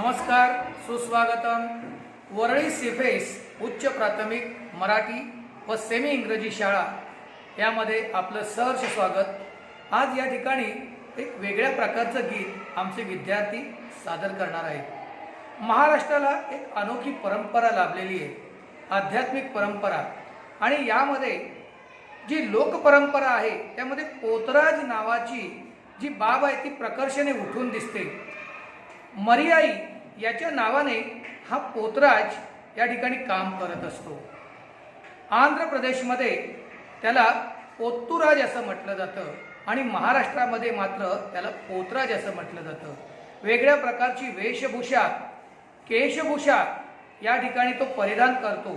नमस्कार सुस्वागतम. वरळी सिफेस उच्च प्राथमिक मराठी व सेमी इंग्रजी शाळा. यामध्ये आपलं सहर्ष स्वागत. आज या ठिकाणी एक वेगळ्या प्रकारचं गीत आमचे विद्यार्थी सादर करणार आहेत. महाराष्ट्राला एक अनोखी परंपरा लाभलेली आहे. आध्यात्मिक परंपरा. आणि यामध्ये जी लोकपरंपरा आहे त्यामध्ये पोतराज नावाची जी बाब आहे ती प्रकर्षाने उठून दिसते. मरियाई याच्या नावाने हा पोतराज या ठिकाणी काम करत असतो. आंध्र प्रदेशमध्ये त्याला पोत्तुराज असं म्हटलं जातं आणि महाराष्ट्रामध्ये मात्र त्याला पोतराज असं म्हटलं जातं. वेगळ्या प्रकारची वेशभूषा केशभूषा या ठिकाणी तो परिधान करतो.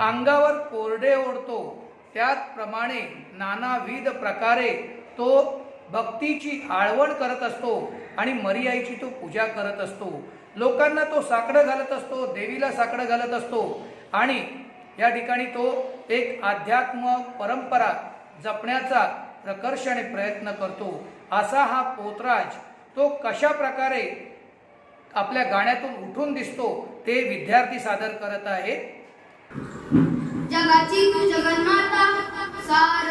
अंगावर कोरडे ओढतो. त्याचप्रमाणे नानाविध प्रकारे तो भक्तीची आळवण करत असतो आणि मरियाईची तो पूजा करत असतो. लोकांना तो साकडं घालत असतो देवीला साकडं घालत असतो. आणि या ठिकाणी तो एक अध्यात्म परंपरा जपण्याचा प्रकर्षाने प्रयत्न करतो. असा हा पोतराज तो कशा प्रकारे आपल्या गाण्यातून उठून दिसतो ते विद्यार्थी सादर करत आहेत जगाची तू जगन्माता सार